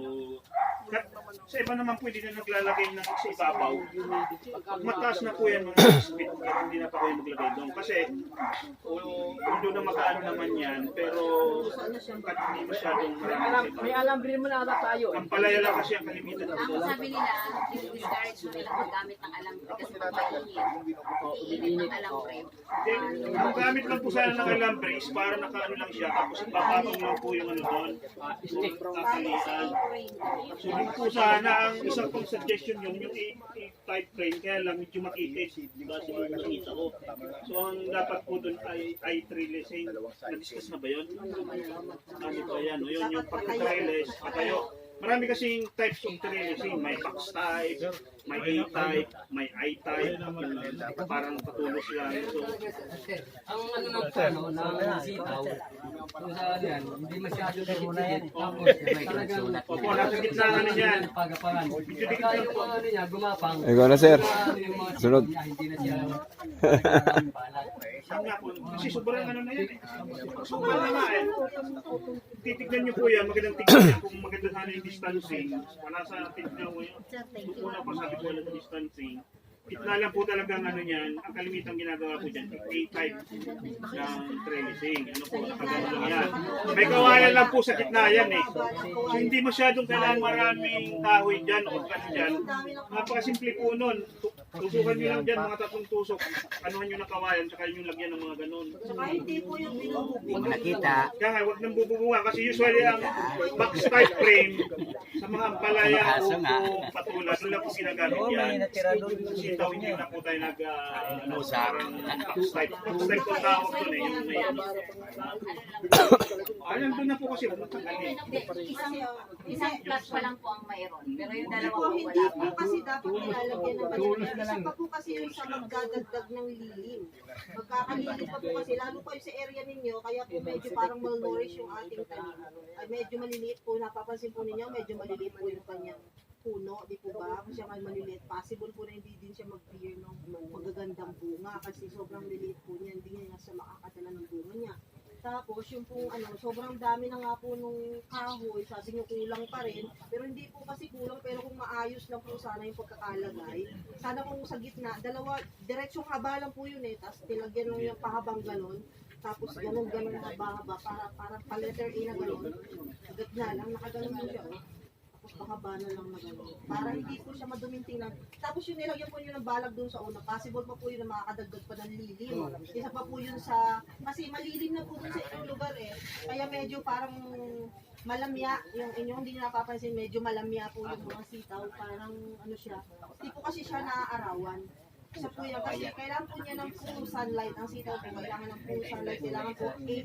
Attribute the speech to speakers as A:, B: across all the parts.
A: So, kat- sa iba naman po, hindi na naglalagay ng sa ibabaw. Pag mataas na po yan, mga 6 feet, hindi na pa kayo maglagay doon. Kasi, o, kung doon na makaano naman yan, pero kat hindi masyadong marami
B: May
A: ibabaw.
B: alam rin mo na ata tayo. eh.
A: Ang palaya lang kasi ang kalimitan.
C: Ang sabi nila, yung discourage mo nilang maggamit ng alambre kasi mapainit. Iinit ng alambre.
A: Hindi, ang gamit lang po sana ng alambre is para nakaano lang siya, tapos ipapatong lang po yung ano doon, stick, kakalian. So yun po sana ang isang pang suggestion yun, yung type frame, kaya lang medyo makikis, di ba, siguro nakita ko. So ang dapat po doon ay, ay trellising, na-discuss na ba yun? Ano ba yan? O, yun yung pagka-trellis, patayo. Marami kasing types of trellising, may box type, may A-type, may I-type, yung parang patulos lang. So,
B: Ang ano ng plano ng sitaw, kung saan yan, hindi masyado dikit-dikit. Tapos talagang
A: Opo, nasa gitna na ano yan.
B: pagapangan. Kaya yung mga ano niya, gumapang.
D: Ikaw na, sir. Sunod.
B: Hindi na siya.
A: Kasi sobrang ano na yan eh. Sobrang na nga eh. Titignan nyo po yan, magandang tignan kung maganda sana yung distancing. Wala sa tignan mo yun. Kung una pa sabi ko wala sa distancing. Gitna lang po talagang ano yan, ang kalimitang ginagawa po dyan, A-type ng trellising. Ano po, nakagano lang yan. May kawayan lang po sa gitna yan eh. So hindi masyadong kailangan maraming kahoy dyan o ano dyan. Napakasimple po nun. Tu- Tusukan nyo lang dyan mga tatlong tusok. Anuhan nyo ng kawayan, tsaka yung lagyan ng mga ganun.
E: Saka hindi po yung binubugbog.
F: nakita.
A: Kaya nga, huwag nang bubungan kasi usually ang box type frame sa mga ampalaya o patulas, wala po ginagamit yan. Kasi daw hindi na po tayo nag, uh, ano, parang box type. Box type po tawag doon eh, yung may ano. Alam doon na po kasi, huwag.
C: Hindi, isang, isang flat pa lang po ang mayroon. Pero yung dalawa
E: Po,
C: po
E: hindi
C: wala
E: po kasi dapat nilalagyan ng Isa pa po kasi yung sa magdadagdag ng lilim. Magkakalilim pa po kasi, lalo pa yung sa area ninyo, kaya po medyo parang malnourished yung ating tanim. Ay medyo maliliit po, napapansin po ninyo, medyo maliliit po yung kanyang puno, di po ba? Kasi siya may maliliit. Possible po na hindi din siya mag-bear ng magagandang bunga kasi sobrang liliit po niya, hindi niya siya makakatala ng bunga niya. Tapos yung pong ano, sobrang dami na nga po nung kahoy, sabi niyo kulang pa rin. Pero hindi po kasi kulang, pero kung maayos lang po sana yung pagkakalagay. Sana kung sa gitna, dalawa, diretsong haba lang po yun eh. Tapos nilagyan lang yung pahabang ganon. Tapos ganun ganun haba-haba para para pa letter A na ganun. Gitna lang, nakaganon po siya. Oh. Tapos pahaba na lang na ganun. Para hindi po siya maduming tingnan. Tapos yung nilagyan po yun ng balag doon sa una, possible pa po yun na makakadagdag pa ng lilim. Isa pa po yun sa, kasi malilim na po doon sa inyong lugar eh. Kaya medyo parang malamya, yung inyong hindi nyo napapansin, medyo malamya po yung mga sitaw. Parang ano siya, hindi po kasi siya naaarawan. Isa po yan, kasi kailangan po niya ng full sunlight. Ang sitaw po, kailangan ng full sunlight. Kailangan po 8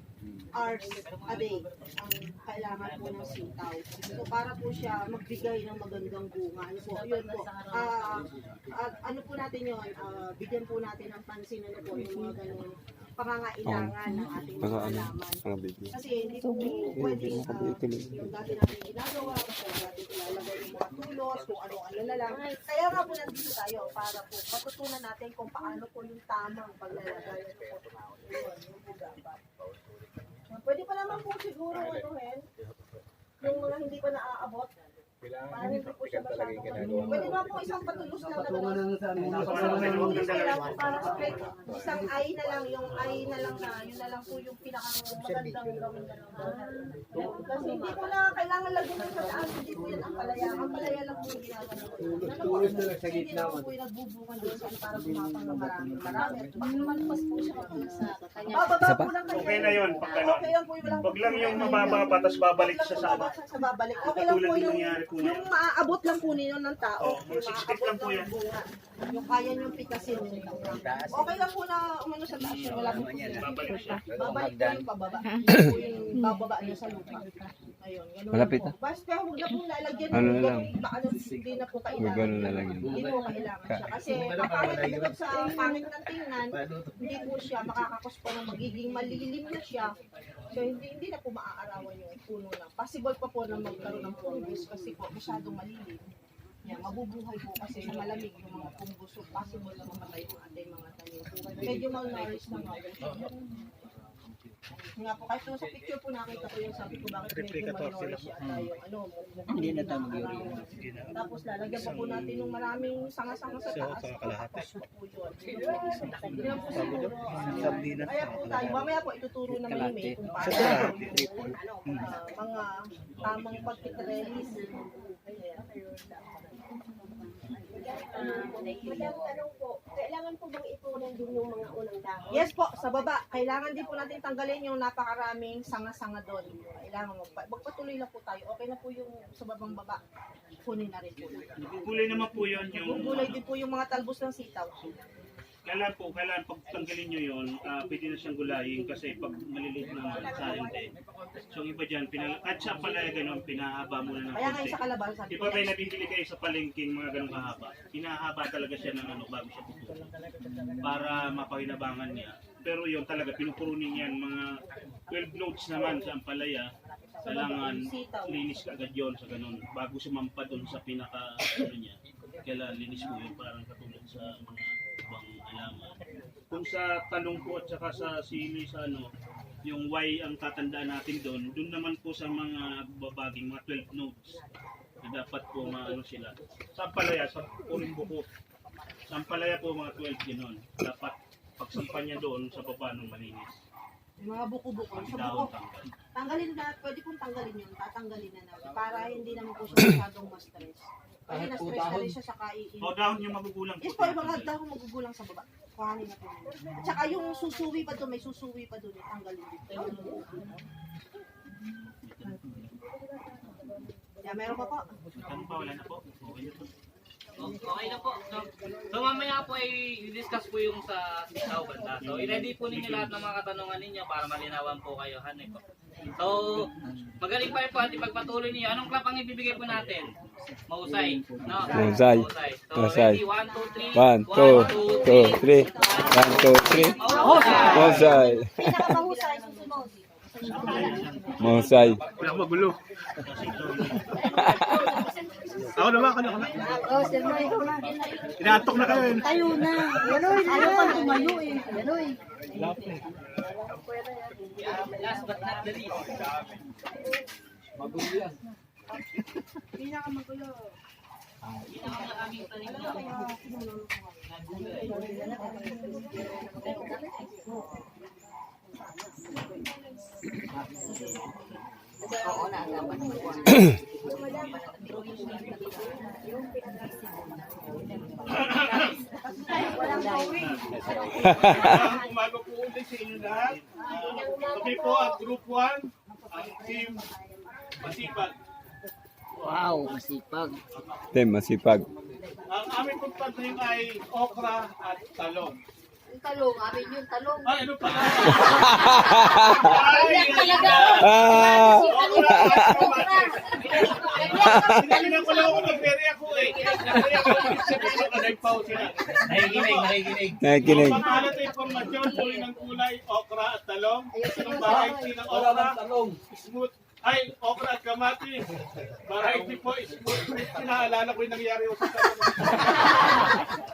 E: hours a day ang kailangan po ng sitaw. So para po siya magbigay ng magandang bunga. Ano po, yun po. Ah, ah, ano po natin yun, ah, bigyan po natin ng pansin ano po yung mga ganun pangangailangan ng ating mga
D: Baka ano,
E: halaman.
D: mga video.
E: Kasi hindi po pwede ah, yung dati natin ginagawa, kasi dati ilalagay yung mga tulos, kung ano-ano na lang. Kaya nga po nandito tayo para po matutunan natin kung paano po yung tamang paglalagay. Ito po, yun, yung. Pwede pa naman po siguro ano hen, yung mga hindi pa naaabot. Para hindi po siya masyadong Pwede ba po isang patulos na
B: na amin.
E: Patulos na lang para straight. Isang ay na lang, yung ay na lang na, yun na lang po yung pinakang magandang gawin na. Kasi hindi na kailangan lagyan ng sa taas, hindi po yan ang palaya. Ang palaya lang po yung ginagawa.
B: Tulos na lang sa gitna.
E: naman po yung nagbubungan doon saan para gumapang ng marami. Marami. At baka malpas po siya
C: Sa kanya.
E: Bababa po lang kayo.
A: Okay na yun, pag
E: lang yung
A: yung mababa pa, tapos babalik siya sa ano.
E: sa babalik. Okay lang po yung
A: po
E: yung
A: yan.
E: maaabot lang po ninyo ng tao.
A: Mga
E: yung
A: 60
E: maaabot
A: lang po yan.
E: ng bunga. Yung kaya nyo pitasin. Okay lang po na umano sa taas yun. Wala po problema.
A: Babalik siya.
E: Babalik po yung pababa. Po yung bababa niya sa lupa. Ayun, ganun
D: Malapit
E: po. Basta huwag na pong lalagyan.
D: Ano
E: ng
D: na lang.
E: Ano, hindi na po
D: Huwag
E: kailangan.
D: ganun na lang yun.
E: Hindi po kailangan siya. Kasi kapangit bukod sa pangit ng tingnan, hindi po siya makakakos po ng magiging malilim na siya. So hindi hindi na po maaarawan yung puno lang. Possible pa po na magkaroon ng fungus kasi po masyadong malilim. Yan, mabubuhay po kasi sa malamig yung mga. So possible na mamatay yung ating mga tanim. Medyo malnourished na nga po. Nga po, kahit sa picture po nakita ko yung sabi ko bakit medyo malnourished yata yung ano. Hindi na tayo Tapos lalagyan pa po natin ng maraming sanga-sanga sa taas. Tapos po yun. Yun po siguro. Kaya po tayo, mamaya po ituturo na may may kung paano ano, ah, mga tamang pagkikrelis.
C: Madam, tanong po, kailangan po bang ipunan din yung mga unang dahon?
E: Yes po, sa baba. Kailangan din po natin tanggalin yung napakaraming sanga-sanga doon. Kailangan magpa magpatuloy lang po tayo. Okay na po yung sa babang baba. Kunin na rin po.
G: Kulay naman po yun yung...
E: Gugulay din po yung mga talbos ng sitaw.
G: Kailan po, kailan pag tanggalin nyo yun, ah, pwede na siyang gulayin kasi pag maliliit naman sa hindi. So yung iba dyan, pinal at siya pala ganun, pinahaba muna ng
E: Kaya ngayon
G: konti.
E: sa kalabasa sabi
G: Di
E: ko,
G: ba may nabibili kayo sa palengking mga ganun kahaba? Pinahaba talaga siya ng ano bago siya pupulot. Para mapahinabangan niya. Pero yun talaga, pinupurunin yan mga 12 notes naman sa ampalaya. Kailangan linis ka agad yun sa ganun. Bago sumampa doon sa pinaka ano niya. Kailangan linis mo yun parang katulad sa mga. Kung sa talong po at saka sa sili sa ano, yung Y ang tatandaan natin doon, doon naman po sa mga babaging mga 12 notes na dapat po maano sila. Sa palaya, sa uling buko. Sa palaya po mga 12 gano'n. Dapat pagsampan niya doon sa baba ng malinis.
E: yung mga buko-buko. Sa buko,
G: tanggal.
E: tanggalin na, pwede pong tanggalin yun. Tatanggalin na natin. Para hindi naman po siya masyadong ma-stress. Kasi na-stress na rin siya sa kaiin.
G: O dahon yung magugulang
E: Yes po, yung mga dahon magugulang sa baba. Kuhanin na po. At saka yung susuwi pa doon, may susuwi pa doon. Tanggalin din. Yeah, meron pa po.
G: Ano pa, wala na po. Okay na po.
H: Okay na po. So, so mamaya po ay i-discuss po yung sa sitaw banda. So i-ready po ninyo lahat ng mga katanungan ninyo para malinawan po kayo. Hanay po. So, magaling pa rin po at ipagpatuloy niyo. Anong clap ang ibibigay po natin? Mahusay. No?
D: Mahusay.
H: So, ready? One, two, three.
D: One, two, two, three. One, two, three.
H: Mahusay.
D: Mahusay.
E: Pinakamahusay, susunod.
D: Mahusay.
G: Wala akong magulo. ako naman, ako naman.
C: Oh, sir, may
G: Inaantok na kayo.
C: Tayo na. Gano'n, ayaw ka tumayo eh. Gano'n.
H: Last but not the least.
G: Ang umaga po ulit sa inyo lahat. Ah, Kami po ang Group 1, ang team Masipag.
H: Wow, masipag.
D: Tem, masipag.
G: Ang aming pagpad ngayon ay okra at talong.
C: Talong, amin yung talong.
G: Ay, ano pa?
C: Ganyan talaga.
D: Ah!
G: Sinalinan ko lang ako nag-ferry ako eh. Nag-ferry ako sa nagpaw sila.
H: Nakikinig, nakikinig.
D: Nakikinig.
G: Ang pangalan na informasyon, tuloy ng kulay, okra at talong. Ang variety ng okra, smooth. Ay, okra at kamatis. Variety po, smooth. Pinaalala ko yung nangyari ko sa talong.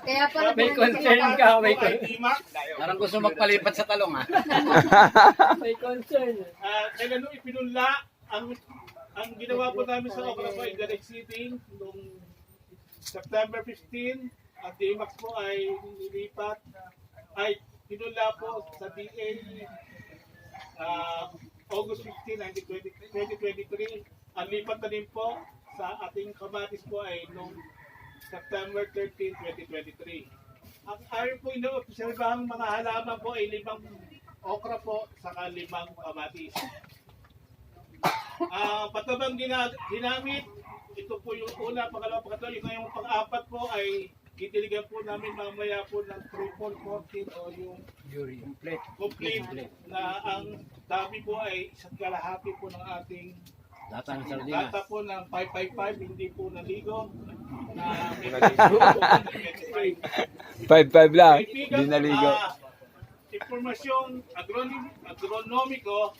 C: Kaya pala
H: May concern ka, may
G: Ay, Timac.
H: Parang gusto magpalipat sa talong ha.
G: Ah, kailan nung ipinunla, ang ang ginawa po namin sa okra po ay direct seeding noong September 15. Ang DMAX po ay nilipat, ay pinunla po sa DA ah, August 15, 2020 2023. Ang lipat na din po sa ating kamatis po ay noong September 13, 2023. Ang ayon po ino-obserbahang mga halaman po ay limang okra po saka limang kamatis. Ah, patabang gina- ginamit, ito po yung una, pangalawa, pangatlo, yung ngayong pang-apat po ay ditiligan po namin mamaya po ng triple 14 o yung complete na ang dami po ay isang kalahati po ng ating
H: Lata ng
G: data po ng 555, hindi po naligo. Na
D: 5-5 lang. Hindi naligo.
G: Ah, impormasyong agronom, agronomiko,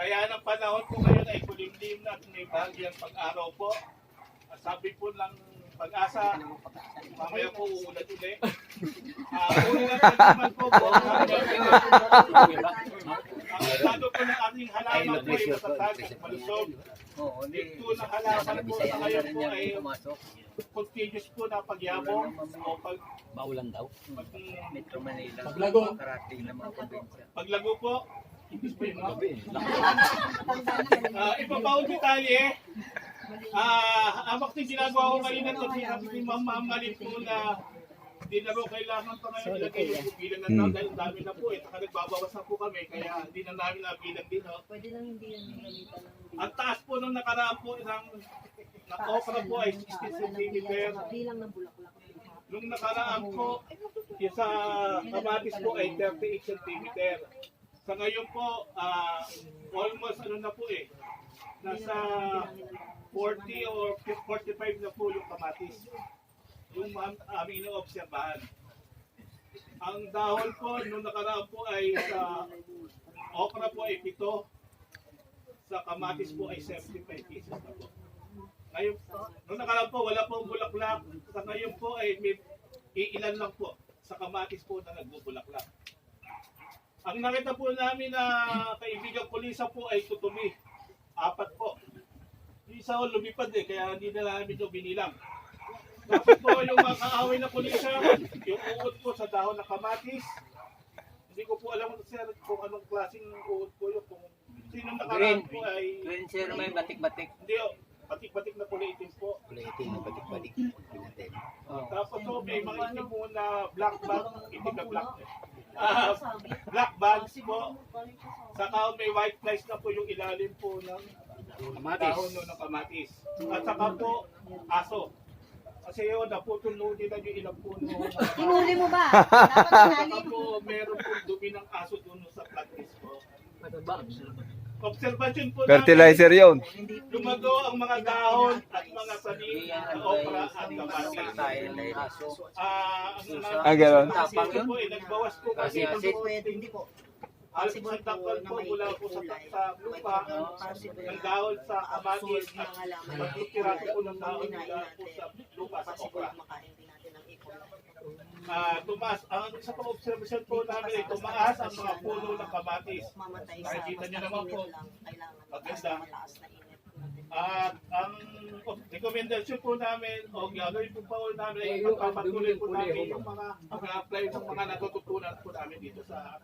G: kaya ng panahon po ngayon ay kulimlim na at may bahagyang pag-araw po. Ah, Sabi po ng pag-asa, mamaya po uulat ulit. Ah, una naman po po, ang estado po ng ating halaman po ay matatag at malusog.
F: Oo, hindi.
G: Ito ng halaman po sa ngayon po ay continuous po na pagyabong o pag,
F: Maulan daw.
G: pag
F: Metro Manila.
B: Paglago.
G: Paglago po. Po yun, no? Ah, iba pa ang detalye. Ah, ang vaccine ginagawa ko kanina to sinabi ni Ma'am Ma'am Mali po na hindi na raw kailangan pa ngayon ilagay yung bilang ng tao
D: Hmm.
G: dahil dami na po eh. Saka nagbabawas na po kami kaya hindi na namin nabilang din. No?
E: Pwede lang hindi yan gamitan ng
G: Ang taas po nung nakaraan po isang na-offer po ay 60 cm.
E: bilang ng bulaklak.
G: Nung nakaraan po, yung sa kamatis po ay 38 cm. Sa ngayon po, ah, almost ano na po eh, nasa 40 or 45 na po yung kamatis. Yung aming inoobserbahan. Ang dahon po, nung nakaraan po ay sa okra po ay 7, sa kamatis po ay 75 pieces na po. Ngayon, nung nakaraan po, wala pong bulaklak. Sa ngayon po ay may iilan lang po sa kamatis po na nagbubulaklak. Ang nakita po namin na kaibigang pulisa po ay tutubi. Apat po. Isa ko lumipad eh, kaya hindi na namin ito binilang. Tapos po yung mga kaaway na pulisa, yung uod po sa dahon ng kamatis. Hindi ko po alam sir kung anong klaseng uod po yun. Kung sino nakaraan po ay...
F: Green sir, may batik-batik.
G: Hindi oh, batik-batik na kulay itim po.
B: Ulitin na batik-batik. Pinatin.
G: Tapos so, may mga itim po na black bag, itim na black. Ah, black bags po. Saka may white flies na po yung ilalim po ng dahon no, ng kamatis. At saka po, aso. Kasi yun, naputulog nila yung ilang puno.
E: Hinuli mo ba? Dapat
G: Saka
E: hinali.
G: po, meron po dumi ng aso doon sa practice po. Observation po
D: Fertilizer yun.
G: Lumago ang mga dahon at mga sanin sa okra at kamatis. Ah, ang
D: Ah, ganon.
G: Tapang po eh, nagbawas po kasi ng
F: Kasi
E: Pwede, hindi po. Possible
G: sa
E: po na may
G: mula po sa, sa lupa,
E: Possible
G: ng
E: na
G: dahon sa
E: ng
G: at magtutirato po ng dahon mula po sa lupa sa okra.
E: ipon.
G: Ah, tumaas, ang isa pang observation po namin ay tumaas ang mga puno ng kamatis. Nakikita niyo naman po. Maganda.
E: mataas na mataas na init.
G: At ang recommendation po namin o gagawin po po namin ay pagpapatuloy po namin yung mga pag-apply ng mga natututunan po namin dito sa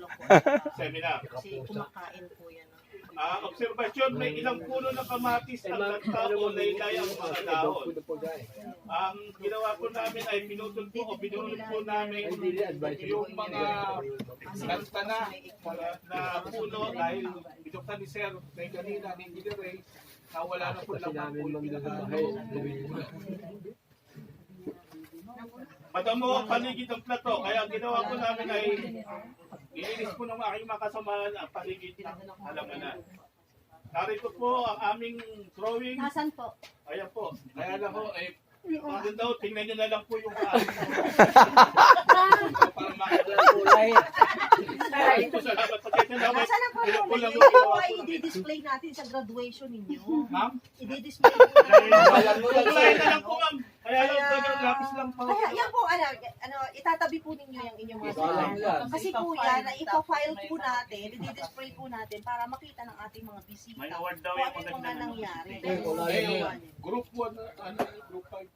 G: seminar.
E: Kasi kumakain po yan.
G: Ah, observation, may ilang puno ng kamatis ang nagta o laylay ang mga dahon. Ang ginawa po namin ay pinutol po o binunod po namin yung mga kanta na, na puno dahil binuksan ni Sir kay kanina ni Ray na wala na po laman po yung pinakadahon. Madamo ang paligid ng plato, kaya ang ginawa po namin ay Ilinis po ng aking mga kasamahan ang paligid ng halamanan. Narito po ang aming drawing.
E: Nasaan po?
G: Ayan po. Kaya lang po, eh, Maganda daw, tingnan nyo na lang po yung aking para makita po. Ay, po salamat. Pagkita ilan po
E: po?
G: lang
E: Ito
G: yung
E: ay
G: ko.
E: i-display natin sa graduation ninyo.
G: Ma'am?
E: I-display.
G: Kulay na lang po, ma'am. Kaya lang, talagang lapis lang po.
E: Kaya yan po, ano, ano, itatabi po ninyo yung inyong mga slides. Kasi po yan, na ipa-file po natin, i-display po natin para makita ng ating mga bisita
G: May award daw yung
E: ano yung mga
G: maganda.
E: nangyari.
G: Eh, group 1, ano, group 5.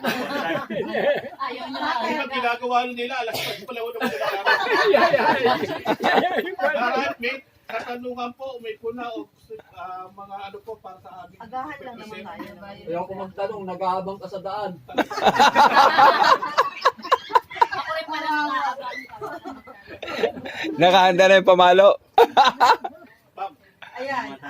I: Ayaw na.
G: Ano ba ginagawa nila? Alas 5 pala wala nila. Lahat may katanungan po, may puna o ah, mga ano po para sa amin.
E: Agahan lang naman tayo.
B: Ayaw ko magtanong, nag-aabang ka sa daan.
I: Ako rin pala nangaabang.
D: Nakahanda na yung pamalo.
G: Ma'am,
E: Ayan.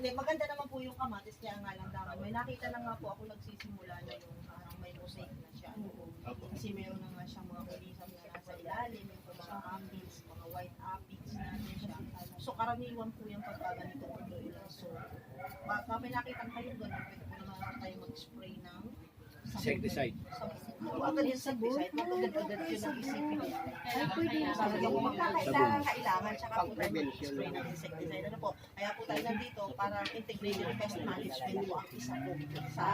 E: Hindi, maganda naman po yung kamatis kaya nga lang dapat. May nakita na nga po ako nagsisimula na yung parang may mosaic na siya. Kasi meron na nga siyang mga kulisap na nasa ilalim, yung mga aphids, mga white aphids na ano siya. So karaniwan po yung pagka ganito ko So, baka may nakita kayo ganun, pwede po naman tayo mag-spray ng
B: Insecticide.
E: Kung agad yung insecticide, magagad-agad yun. Ang isipin niya. Sabi ko, magkakailangan, kailangan, tsaka po tayo mag-spray ng insecticide. Ano po, kaya po tayo nandito, para integrated pest management po ang isa po. Sa,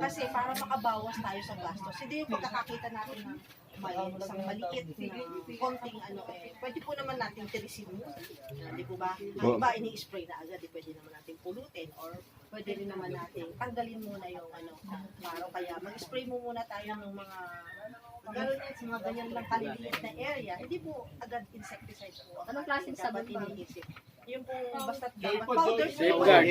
E: kasi para makabawas tayo sa gastos. Hindi yung pagkakakita natin ng may isang maliit na konting ano eh, pwede po naman natin tirisin mo. Di po ba? Ang iba ini-spray na agad, eh, pwede naman natin pulutin or pwede rin naman natin tanggalin muna yung ano, paro. Kaya mag-spray mo muna tayo ng mga Gano'n yan, sa mga ganyan lang kaliliit na area, hindi po agad insecticide po.
I: Anong klaseng sabon ba?
E: iniisip? Yung po basta powder
B: Safeguard.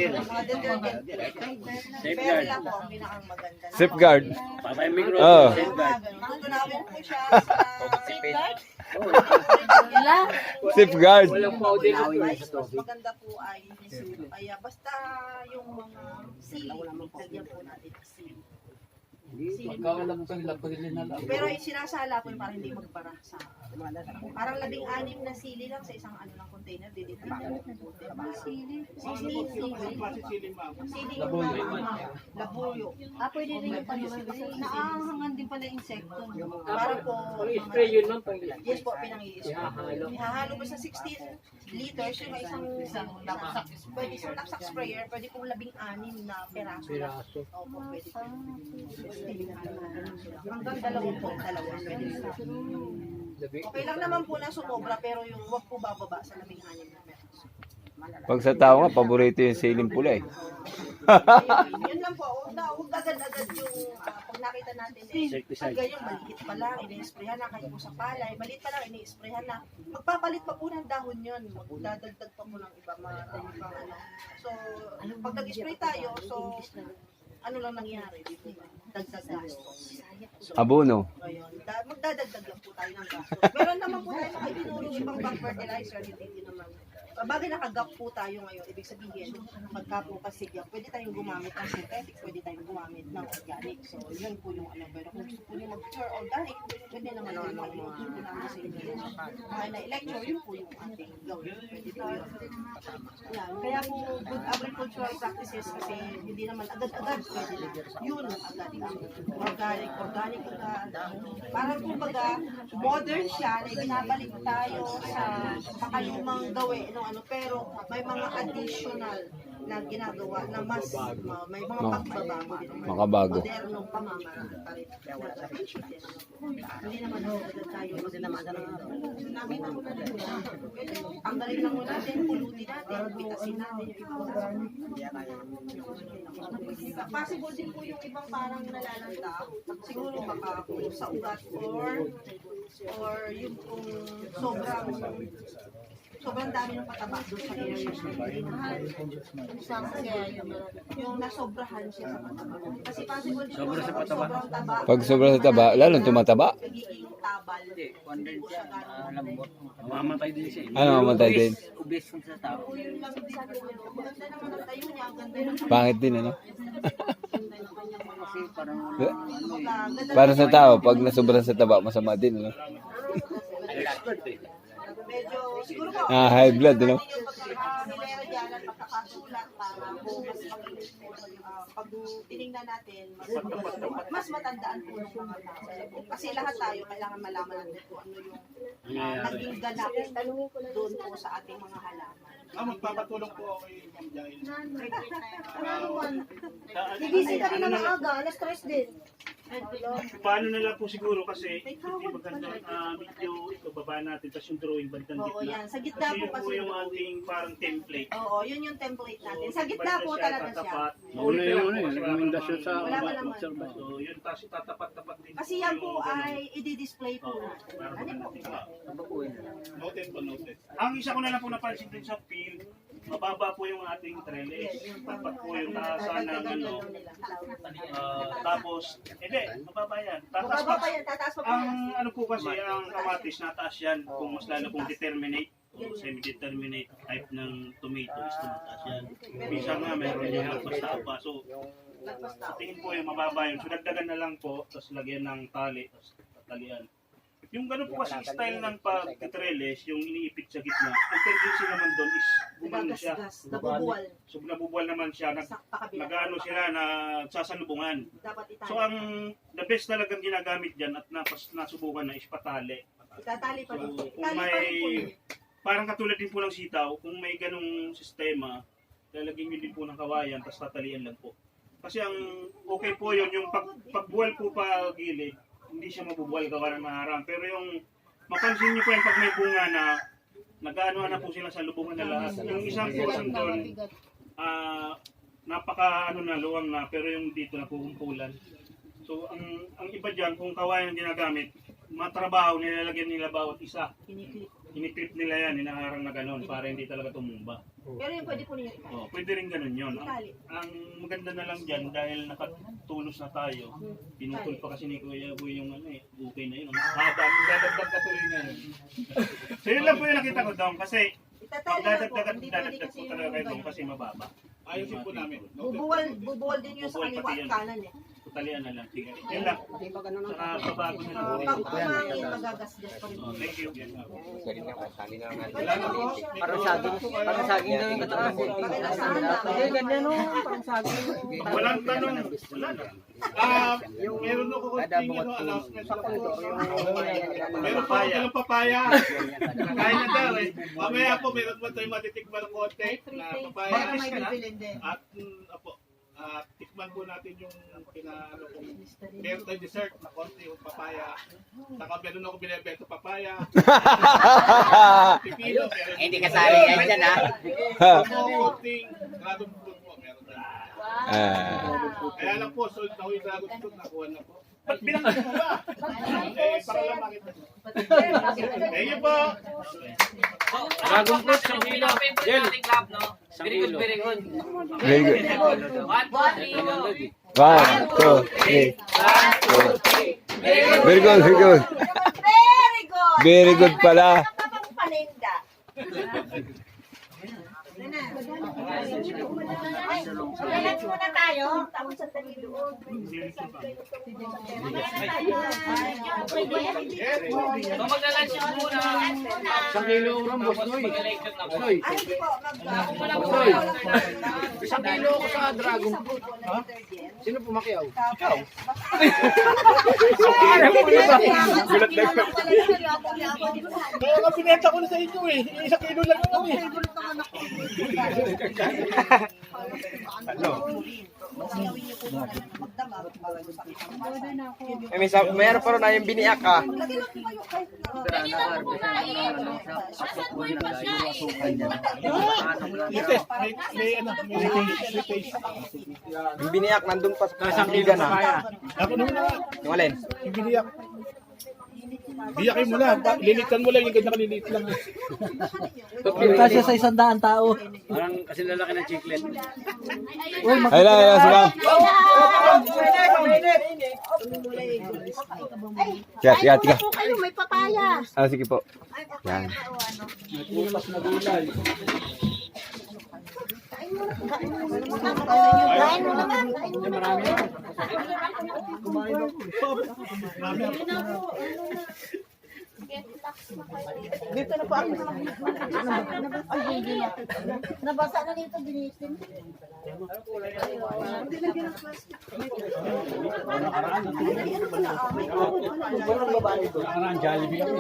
E: pinakang maganda.
D: Safeguard.
B: Patay micro.
D: Oo.
E: Safeguard. Tutunawin po siya sa safeguard.
D: Safeguard.
B: Walang powder
E: mas maganda po ay. Kaya basta yung mga seal, lagyan po natin ng Seal.
B: Pagkakalam ko nila pag linala.
E: Pero yung sinasala yung parang hindi magbara sa parang labing anim na sili lang sa isang ano lang container didito. Sili. Sili. Sili. Sili yung mga labuyo.
I: Ah, pwede rin yung panaman. Naahangan din pala insekto.
E: Para po
B: Pang-spray yun lang pang
E: Yes po, pinang-i-spray.
B: Ihahalo.
E: Mo sa 16 liters yung may isang isang knapsack. Pwede isang knapsack sprayer, pwede pong labing anim na peraso lang.
B: Piraso.
E: Opo, pwede po. Hanggang dalawang po, dalawa. Pwede. Okay lang naman po na sumobra pero yung wag po bababa sa labing anim na peraso.
D: Pag sa tao nga, paborito yung siling pula eh.
E: Yun lang po. Huwag na, huwag agad-agad yung ah, pag nakita natin eh. Pag ganyan, maliit pa lang, ini-sprayhan na kayo po sa palay. Maliit pa lang, ini-sprayhan na. Magpapalit pa po ng dahon yun. Magdadagdag pa po ng iba, mga tayo pang ano. So, pag nag-spray tayo, so, ano lang nangyari dito? Dagdag gastos.
D: Abono.
E: Ayun, da- magdadagdag lang po tayo ng gastos. Meron naman po tayo mga itinulong ibang back fertilizer, hindi din naman. Bagay nakagap po tayo ngayon, ibig sabihin, pagka po kasi gap, pwede tayong gumamit ng synthetic, pwede tayong gumamit ng organic. So, yun po yung ano. Pero kung gusto po nyo mag-pure organic, pwede naman yung mga sa inyo. Mga na-lecture, yun po yung ating gawin. Pwede po yun. Yan. Kaya po, good agricultural practices kasi hindi naman agad-agad pwede na. Yun agad ang organic, organic agad. Parang kumbaga, modern siya na binabalik tayo sa pakalumang gawi no ano pero may mga additional na ginagawa na mas ma- may mga
D: Ma-
E: pagbabago din.
D: Makabago.
E: Modernong pamamaraan pa rin. Hindi naman agad tayo magdamadaman. Sinabi na muna nila. Pwede, Tanggalin lang muna natin, pulutin natin, pitasin natin yung ibang Possible din po yung ibang parang nalalanda. Siguro baka sa ugat or or yung kung sobrang sobrang dami ng pataba doon sa area Saan kaya yung, yung nasobrahan siya sa pataba. Kasi possible din Sobra sa pataba. Sobrang taba.
D: Pag sobra sa taba, lalong tumataba.
E: Nagiging tabal. Hindi po siya ganun.
F: lambot.
B: Mamamatay din siya.
D: Ano mamatay din?
F: Ubis sa tao.
E: Yung lang din. Maganda naman ang tayo niya. Ang ganda ng
D: Pangit din ano.
E: Ganda
D: Para sa tao, pag nasobra sa taba, masama din ano.
E: Medyo siguro po
D: Ah, high blood, ano?
E: yung pagkakahilera dyan at pagkakasulat para po mas uh, pag tinignan natin mas, mas matandaan po ng mga tao kasi lahat tayo kailangan malaman natin kung ano yung uh, naging ganap doon po sa ating mga halaman
A: Ah, magpapatulong po ako kay Ma'am Jael.
C: Nagising ka rin na maaga, alas stress din.
A: Paano na lang po siguro kasi hindi maganda uh, video ito baba natin tapos yung drawing bandang
E: oo
A: gitna.
E: yan sa gitna
A: Kasi
E: po
A: yun
E: kasi
A: yung ating parang template.
E: oo yun yung template natin sa gitna po talaga siya
A: tatapat.
B: Mauna yung ano eh,
A: Kasi wala
B: recommendation
A: namang-
B: sa
E: Wala pa naman.
B: observation.
A: So, yun, tapos tatapat-tapat din.
E: kasi yan po ay i-display po
A: Oo,
E: natin ano po
F: na.
A: Noted po, noted. Ang isa ko na lang po napansin din sa field, mababa po yung ating trellis. Tapat po yung taasan ng ano. ah, tapos, hindi, mababa yan.
E: Tataas pa.
A: Ang ano po kasi, ang kamatis nataas yan kung mas lalo kung determinate semi-determinate type ng tomato is tumataas yan. Minsan nga meron yung lagpas tapa. So, sa tingin po yung mababa yun. So, dagdagan na lang po, tapos lagyan ng tali, tapos tatalian. Yung ganun po kasi style ng pag-trellis, yung iniipit sa gitna, ang tendency naman doon is gumano siya.
E: Nabubuwal
A: So, nabubuwal naman siya, nag, nag-ano sila, na sasalubungan.
E: Dapat itali.
A: So ang the best talagang ginagamit diyan at napas nasubukan na is patali.
E: Itatali pa rin.
A: So kung may
E: yun.
A: parang katulad din po ng sitaw, kung may ganung sistema, lalagyan niyo din po ng kawayan tapos tatalian lang po. Kasi ang okay po 'yon yung pag pagbuwal po pa gilid, hindi siya mabubuhay gawa ng maharang. Pero yung mapansin niyo po yan pag may bunga na nag-ano na po sila sa lubungan na lahat. Yung isang portion doon, ah napaka ano na luwang na pero yung dito na pukumpulan. So ang ang iba diyan kung kawayan ang ginagamit, matrabaho nilalagyan nila bawat isa. Iniklip nila yan, inaharang na ganun para hindi talaga tumumba.
C: Pero yung pwede po ninyo ipali.
A: Oh, pwede rin ganun yun. Ang, ang maganda na lang dyan, dahil nakatulos na tayo, pinutol pa kasi ni Kuya Boy yung ano eh, okay na yun. Haba, dadagdag ka tuloy na yun. so yun lang po yung nakita ko doon kasi pag
C: Itatali na po,
A: dadagdag at
C: hindi pwede
A: dadagdag
C: kasi
A: po
C: yung
A: talaga kayo doon kasi mababa.
G: Ayusin po namin.
C: Bubuwal, bubuwal din yun sa
A: Bubuwal
C: kaliwa
A: pati
C: at
A: yan.
C: kanan eh.
A: Tutalian na lang. Sige. Yun lang. Saka pabago na lang.
C: Pag kumangin, magagasgas pa rin.
A: Oh, thank you.
C: Wala na po.
E: Parang saging. Parang saging daw yung katawan. Hindi, ganyan no. Parang saging.
A: Walang tanong. Wala na.
G: Ah, meron ako kunting ano, announcement sa po. Meron pa ako ng papaya. Kaya na daw eh. Mamaya po meron pa tayong matitikman ng konti na papaya.
C: Para may bibilin din.
G: At mm, apo, ah, tikman po natin yung pina ano kung meron tayong dessert na konti yung papaya. Saka meron ako binibenta papaya. Pipino, meron.
E: Hindi kasali yan dyan ha.
G: konting dragon fruit po meron na.
D: Ah.
G: Kaya lang po, sold na ho yung dragon fruit, nakuha na po.
A: Ba't binangkit mo ba?
G: Eh, para lang makita. Thank you po.
H: Dragon fruit, isang kilo. Club, no? Very good, very good.
D: Very good.
H: One, two, three.
D: One, two, three. Very good, very good.
C: Very good!
D: Very good pala.
C: Kapag paninda. Ay, relax muna tayo. Tapos sa tali doon.
H: So magla-lunch muna.
F: Isang kilo ang rambos,
H: Tapos
F: Noy.
H: na.
F: Noy, Noy. Isang kilo ko sa dragon fruit. Ha? Sino pumakyaw? Ikaw.
C: Gulat na ikaw.
G: Kaya nga pinenta ko na sa inyo eh. Isang kilo lang naman eh.
E: Eh, may sa- mayroon pa rin na yung biniak ah. Yung biniak nandun pa sa kiligan ah.
G: Nga,
E: Yung alin?
G: yung biniyak. Biyakin mo lang, lilitan mo lang yung ganyan kalilit lang.
E: Kasi sa isang daan tao.
F: Parang kasi lalaki ng chiclet.
D: Ay lang, ay lang, sila. Tiga.
C: po kayo, may papaya.
D: Ah, sige po.
C: Ay, papaya
D: Yan.
C: pa o ano. Kain mo naman. Kain mo naman. Dito na po ako. Ay, hindi na. Nabasa na dito, binitin.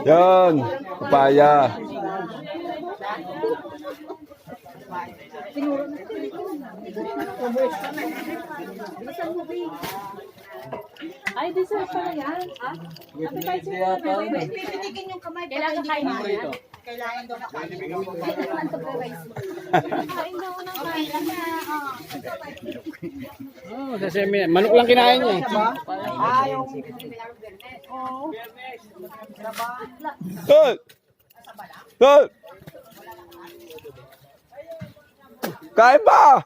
D: Yan. Papaya.
I: Ay, dessert pala yan. Ah? Appetite sila na.
C: Pipitikin yung kamay.
I: Kailangan kain mo yan.
C: Kailangan daw makain.
I: Hindi naman to mo. Kain daw na kain na.
F: Oh, kasi may, manok lang kinain niya. eh.
D: Tol! Tol! Kain pa!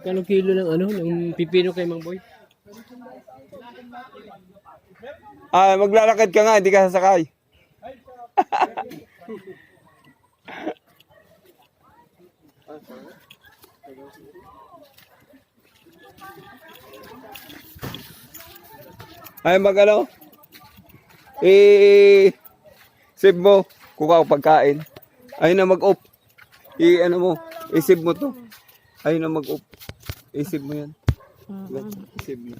F: Kanong kilo ng ano, ng pipino kay Mang Boy?
D: Ah, maglalakad ka nga, hindi ka sasakay. Ay, mag ano? Eh, save mo. Kuha ko pagkain. Ayun na mag-off. I, ano mo, i-save mo to. Ayun na mag-off. I-save mo yan. I-save mo.